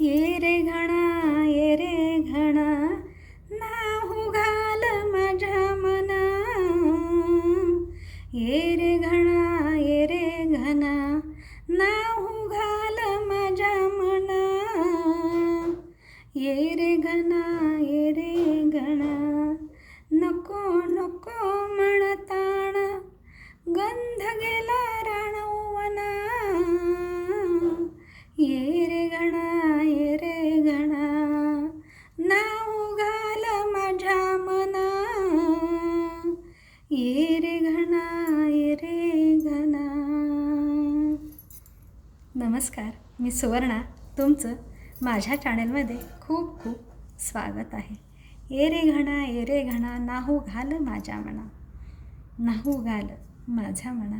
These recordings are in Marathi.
ये रे घणा ये रे घणा नाहू घाल माझ्या मना. ये रे घणा ये रे घणा नाहू घाल माझ्या मना. ये रे घणा ये रे घणा नको नको म्हणताना गंध गेला नमस्कार मी सुवर्णा. तुमचं माझ्या चॅनलमध्ये खूप खूप स्वागत आहे. ए रे घणा ए रे घणा नाहू घाल माझ्या मना. नाहू घाल माझ्या मना.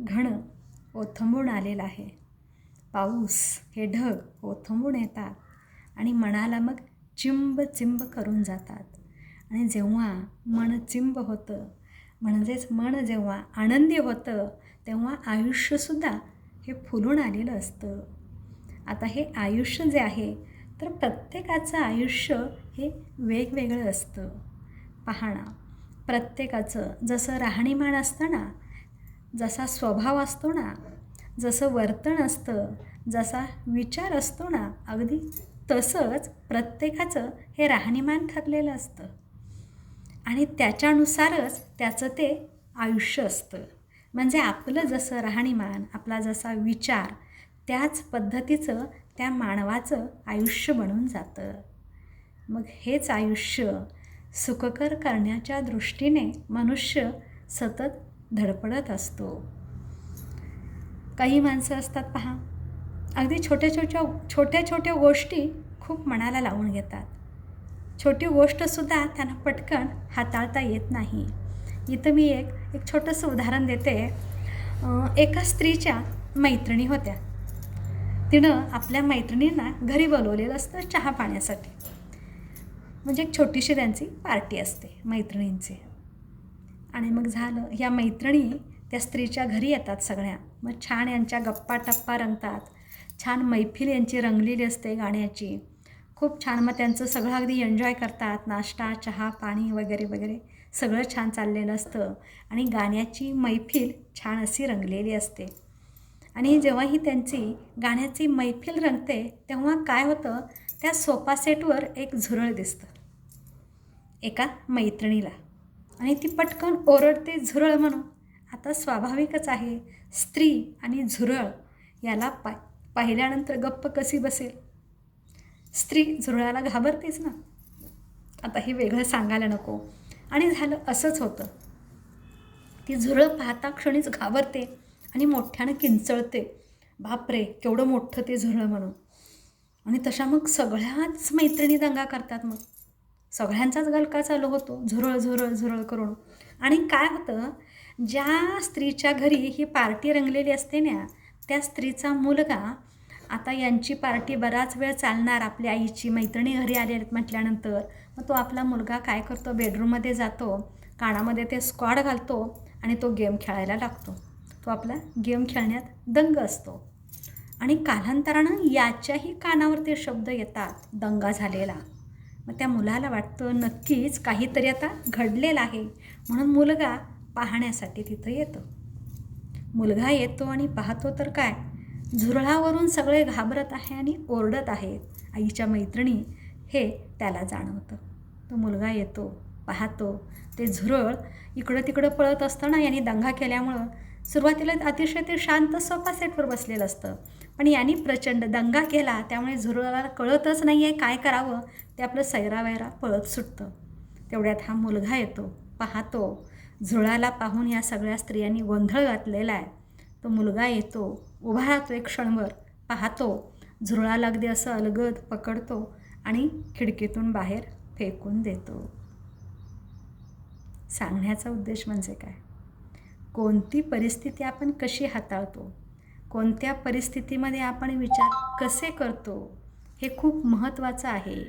घण ओथंबून आलेलं आहे. पाऊस हे ढग ओथंबून येतात आणि मनाला मग चिंब चिंब करून जातात. आणि जेव्हा मन चिंब होतं म्हणजेच मन जेव्हा आनंदी होतं तेव्हा आयुष्यसुद्धा हे फुलून आलेलं असतं. आता हे आयुष्य जे आहे तर प्रत्येकाचं आयुष्य हे वेगवेगळं असतं. पाहणा प्रत्येकाचं जसं राहणीमान असतं ना जसा स्वभाव असतो ना जसं वर्तन असतं जसा विचार असतो ना अगदी तसंच प्रत्येकाचं हे राहणीमान ठरलेलं असतं. आणि त्याच्यानुसारच त्याचं ते आयुष्य असतं. म्हणजे आपलं जसं राहणीमान आपला जसा विचार त्याच पद्धतीचं त्या मानवाचं आयुष्य बनून जातं. मग हेच आयुष्य सुखकर करण्याच्या दृष्टीने मनुष्य सतत धडपडत असतो. काही माणसं असतात पहा अगदी छोट्या छोट्या छोट्या छोट्या गोष्टी खूप मनाला लावून घेतात. छोटी गोष्टसुद्धा त्यांना पटकन हाताळता येत नाही. इथं मी एक एक छोटंसं उदाहरण देते. एका स्त्रीच्या मैत्रिणी होत्या. तिनं आपल्या मैत्रिणींना घरी बोलवलेलं असतं चहा पाण्यासाठी. म्हणजे एक छोटीशी त्यांची पार्टी असते मैत्रिणींची. आणि मग झालं या मैत्रिणी त्या स्त्रीच्या घरी येतात सगळ्या. मग छान यांच्या गप्पा टप्पा रंगतात. छान मैफिल यांची रंगलेली असते गाण्याची. खूप छान मग त्यांचं सगळं अगदी एन्जॉय करतात. नाश्ता चहा पाणी वगैरे वगैरे. सगळं छान चाललेलं असतं आणि गाण्याची मैफिल छान अशी रंगलेली असते. आणि जेव्हा ही त्यांची गाण्याची मैफिल रंगते तेव्हा काय होतं त्या सोफा सेटवर एक झुरळ दिसतं. एका मैत्रिणीला. आणि ती पटकन ओरडते झुरळ म्हणून. आता स्वाभाविकच आहे स्त्री आणि झुरळ याला पा पाहिल्यानंतर गप्प कशी बसेल? स्त्री झुरळाला घाबरतेच ना? आता हे वेगळं सांगायला नको. आणि झालं असंच होतं. ती झुरळ पाहता क्षणीच घाबरते आणि मोठ्यानं किंचळते. बापरे केवढं मोठं ते झुरळ म्हणून. आणि तशा मग सगळ्याच मैत्रिणी दंगा करतात मग. सगळ्यांचाच गलका चालू होतो झुरळ झुरळ झुरळ करून. आणि काय होतं ज्या स्त्रीच्या घरी ही पार्टी रंगलेली असते ना त्या स्त्रीचा मुलगा आता यांची पार्टी बराच वेळ चालणार आपल्या आईची. मैत्रिणी घरी आले म्हटल्यानंतर. मग तो आपला मुलगा काय करतो? बेडरूममध्ये जातो. कानामध्ये ते स्क्वॉड घालतो आणि तो गेम खेळायला लागतो. तो आपला गेम खेळण्यात दंग असतो. आणि कालांतरानं याच्याही कानावर ते शब्द येतात दंगा झालेला. मग त्या मुलाला वाटतं नक्कीच काहीतरी आता घडलेलं आहे. म्हणून मुलगा पाहण्यासाठी तिथं येतो. मुलगा येतो आणि पाहतो तर काय? झुरळावरून सगळे घाबरत आहे आणि ओरडत आहेत आईच्या मैत्रिणी हे त्याला जाणवतं. तो मुलगा येतो पाहतो. ते झुरळ इकडं तिकडं पळत असताना यांनी दंगा केल्यामुळं सुरुवातीला अतिशय ते शांत सोफा सेटवर बसलेलं असतं. पण यांनी प्रचंड दंगा केला. त्यामुळे झुरळाला कळतच नाही आहे काय करावं. ते आपलं सैरावैरा पळत सुटतं. तेवढ्यात हा मुलगा येतो पाहतो. झुरळाला पाहून या सगळ्या स्त्रियांनी गोंधळ घातलेला आहे तो मुलगा येतो उभा राहतो एक क्षणभर पाहतो झुरळाला अगदी असं अलगद पकडतो आणि खिडकीतून बाहेर फेकून देतो. सांगण्याचा उद्देश म्हणजे काय? कोणती परिस्थिती आपण कशी हाताळतो? कोणत्या परिस्थितीमध्ये आपण विचार कसे करतो? हे खूप महत्त्वाचं आहे.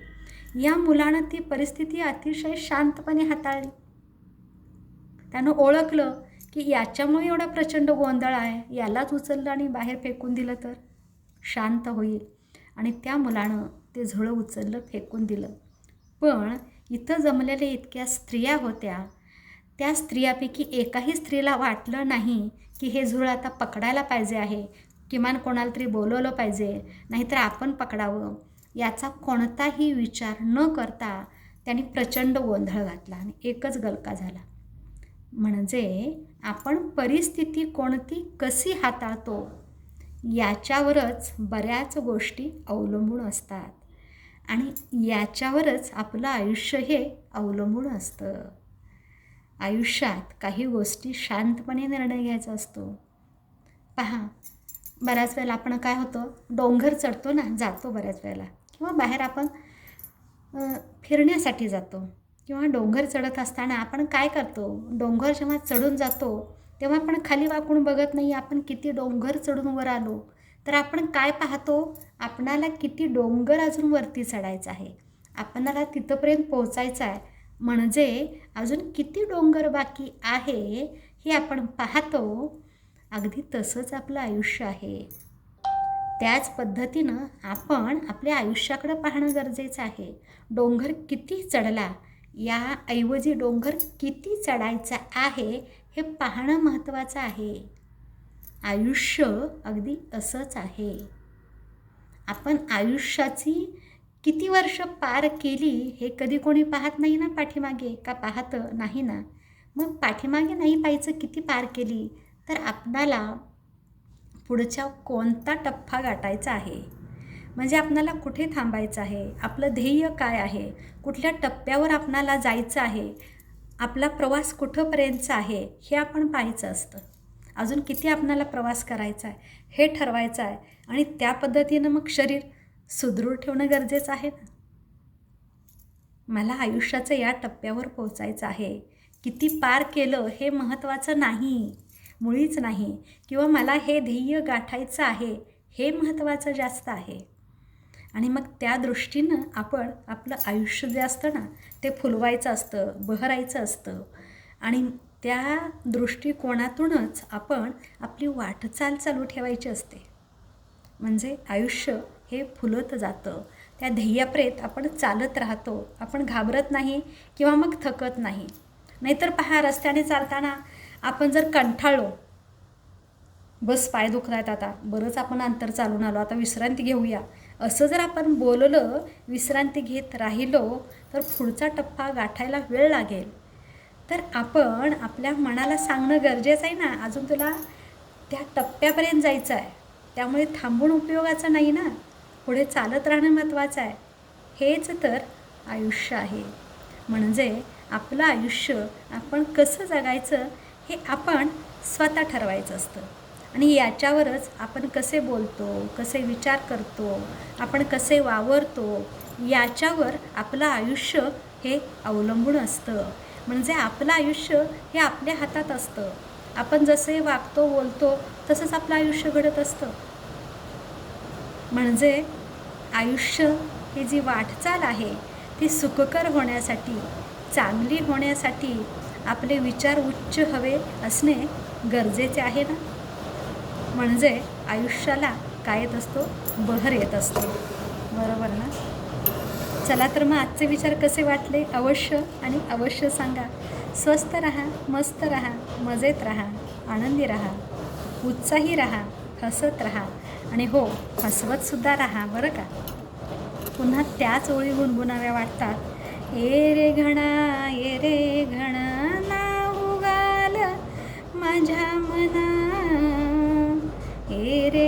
या मुलानं ती परिस्थिती अतिशय शांतपणे हाताळली. त्यानं ओळखलं की याच्यामुळे एवढा प्रचंड गोंधळ आहे? यालाच उचललं आणि बाहेर फेकून दिलं तर? शांत होईल. आणि त्या मुलानं ते झुळं उचललं फेकून दिलं. पण इथं जमलेल्या इतक्या स्त्रिया होत्या. त्या स्त्रियापैकी एकाही स्त्रीला वाटलं नाही की हे झुळ आता पकडायला पाहिजे आहे. किमान कोणाला तरी बोलवलं पाहिजे. नाहीतर आपण पकडावं. याचा कोणताही विचार न करता त्यांनी प्रचंड गोंधळ घातला आणि एकच गलका झाला. म्हणजे आपण परिस्थिती कोणती कशी हाताळतो याच्यावरच बऱ्याच गोष्टी अवलंबून असतात. आणि याच्यावरच आपलं आयुष्य हे अवलंबून असतं. आयुष्यात काही गोष्टी शांतपणे निर्णय घ्यायचा असतो. पहा बऱ्याच वेळेला आपण काय होतं डोंगर चढतो ना जातो बऱ्याच वेळेला. किंवा बाहेर आपण फिरण्यासाठी जातो. किंवा डोंगर चढत असताना आपण काय करतो? डोंगर जेव्हा चढून जातो तेव्हा आपण खाली वाकून बघत नाही आपण किती डोंगर चढून वर आलो? तर आपण काय पाहतो? आपणाला किती डोंगर अजून वरती चढायचं आहे. आपणाला तिथंपर्यंत पोहोचायचं आहे. म्हणजे अजून किती डोंगर बाकी आहे हे आपण पाहतो. अगदी तसंच आपलं आयुष्य आहे. त्याच पद्धतीनं आपण आपल्या आयुष्याकडं पाहणं गरजेचं आहे. डोंगर किती चढला याऐवजी डोंगर किती चढायचा आहे हे पाहणं महत्त्वाचं आहे. आयुष्य अगदी असंच आहे. आपण आयुष्याची किती वर्ष पार केली हे कधी कोणी पाहत नाही ना पाठीमागे का पाहतं नाही ना? मग पाठीमागे नाही पाहायचं किती पार केली? तर आपणाला पुढच्या कोणता टप्पा गाठायचा आहे? म्हणजे आपणाला कुठे थांबायचं आहे? आपलं ध्येय काय आहे? कुठल्या टप्प्यावर आपणाला जायचं आहे? आपला प्रवास कुठंपर्यंतचा आहे? हे आपण पाहायचं असतं. अजून किती आपणाला प्रवास करायचा आहे? हे ठरवायचं आहे. आणि त्या पद्धतीनं मग शरीर सुदृढ ठेवणं गरजेचं आहे ना? मला आयुष्याचं या टप्प्यावर पोचायचं आहे. किती पार केलं हे महत्त्वाचं नाही. मुळीच नाही. किंवा मला हे ध्येय गाठायचं आहे हे महत्त्वाचं जास्त आहे. आणि मग त्या दृष्टीनं आपण आपलं आयुष्य जे असतं ना ते फुलवायचं असतं बहरायचं असतं. आणि त्या दृष्टिकोनातूनच आपण आपली वाटचाल चालू ठेवायची असते. म्हणजे आयुष्य हे फुलत जातं. त्या ध्येयाप्रेत आपण चालत राहतो. आपण घाबरत नाही किंवा मग थकत नाही. नाहीतर पहा रस्त्याने चालताना आपण जर कंठाळलो बस पाय दुखत आहेत आता. बरंच आपण अंतर चालून आलो. आता विश्रांती घेऊया. असं जर आपण बोललं विश्रांती घेत राहिलो तर पुढचा टप्पा गाठायला वेळ लागेल. तर आपण आपल्या मनाला सांगणं गरजेचं आहे ना अजून तुला त्या टप्प्यापर्यंत जायचं आहे. त्यामुळे थांबून उपयोगाचं नाही ना पुढे चालत राहणं महत्त्वाचं आहे. हेच तर आयुष्य आहे. म्हणजे आपलं आयुष्य आपण कसं जगायचं हे आपण स्वतः ठरवायचं असतं. आणि याच्यावरच आपण कसे बोलतो कसे विचार करतो आपण कसे वावरतो याच्यावर आपलं आयुष्य हे अवलंबून असतं. म्हणजे आपलं आयुष्य हे आपल्या हातात असतं. आपण जसे वागतो बोलतो तसंच आपलं आयुष्य घडत असतं. म्हणजे आयुष्य ही जी वाटचाल आहे ती सुखकर होण्यासाठी चांगली होण्यासाठी आपले विचार उच्च हवे असणे गरजेचे आहे ना? म्हणजे आयुष्याला काय येत असतो? बहर येत असतो. बरोबर ना? चला तर मग आजचे विचार कसे वाटले? अवश्य आणि अवश्य सांगा. स्वस्त राहा मस्त राहा मजेत राहा आनंदी राहा उत्साही राहा हसत राहा आणि हो हसवतसुद्धा राहा बरं का? पुन्हा त्याच ओळी गुणगुणाव्या वाटतात. ए रे घणा ए रे घणा ना उगाल माझ्या मना रे